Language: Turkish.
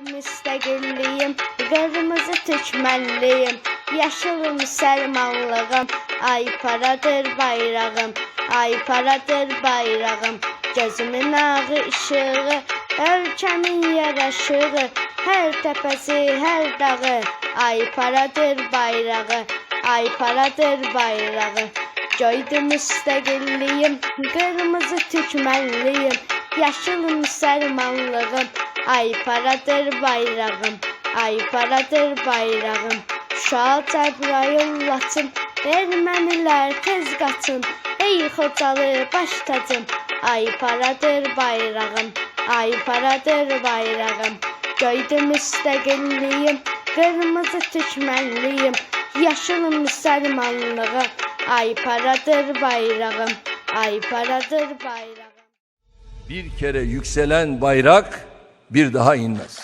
Müstakilliyim, kırmızı tükmenliyim. Yaşıl Müslümanlığım, ay paradır bayrağım, ay paradır bayrağım. Gözümün ağı ışığı, ölkəmin yaraşığı, her tepesi, her dağı, ay paradır bayrağı, ay paradır bayrağı. Göydə müstəqilliyim, qırmızı tükmənliyim, yaşıl müsəlmanlığım, ay paradır bayrağım, ay paradır bayrağım. Şah Cəbrayıl Laçın, ermənilər tez qaçın, ey Xocalı baş tacım, ay paradır bayrağım, ay paradır bayrağım. Göydə müstəqilliyim, qırmızı tükmənliyim, yaşıl müsəlmanlığım, ay paradır bayrağım, ay paradır bayrağım. Bir kere yükselen bayrak bir daha inmez.